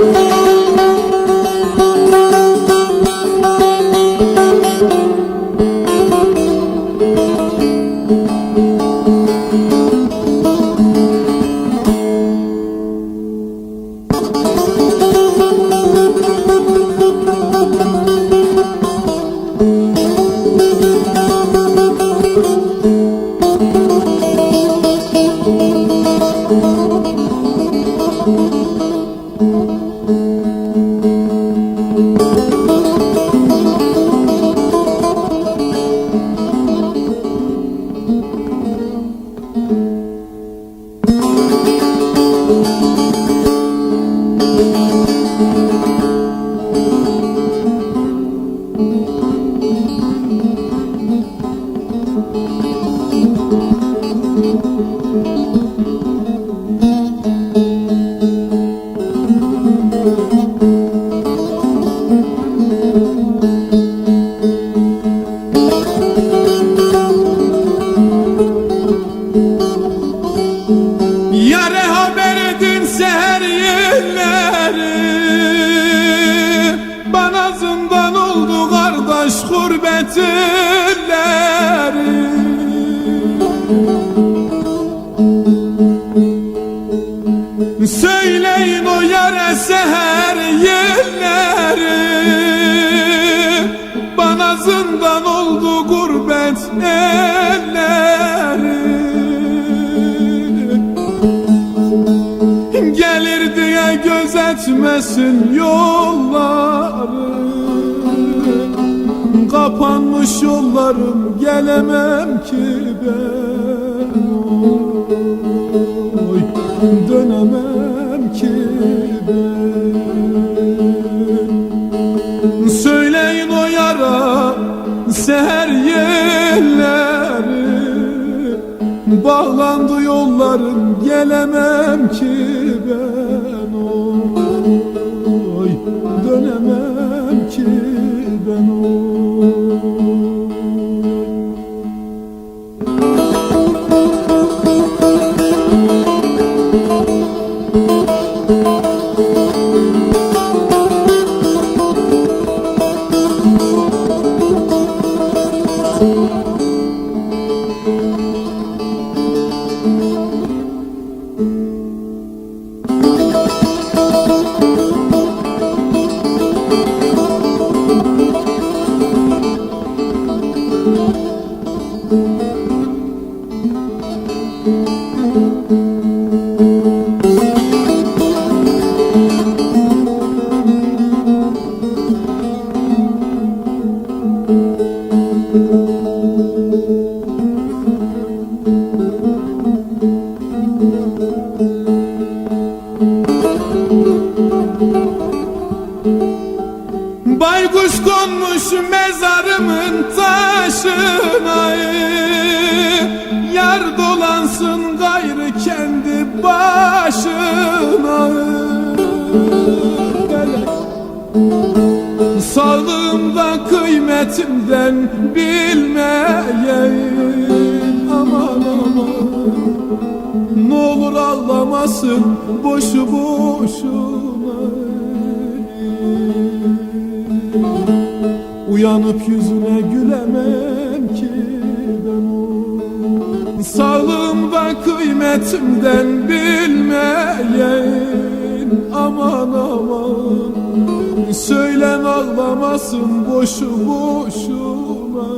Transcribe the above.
Música zindan oldu kardeş gurbetleri Söyleyin o yare seher yerleri. Bana zindan oldu gurbet elleri. Gelir diye gözetmesin yolları. Kapanmış yollarım gelemem ki ben yerleri Bağlandı yollarım gelemem ki Baykuş konmuş mezarımın taşına Yar dolansın kendi başına. Sağlığımda kıymetimden bilmeyin Aman aman. Ne olur ağlamasın boşu boşuna. Uyanıp yüzüne gülemem Sağlığımda kıymetimden bilmeyin Aman aman. Söylen ağlamasın boşu boşuna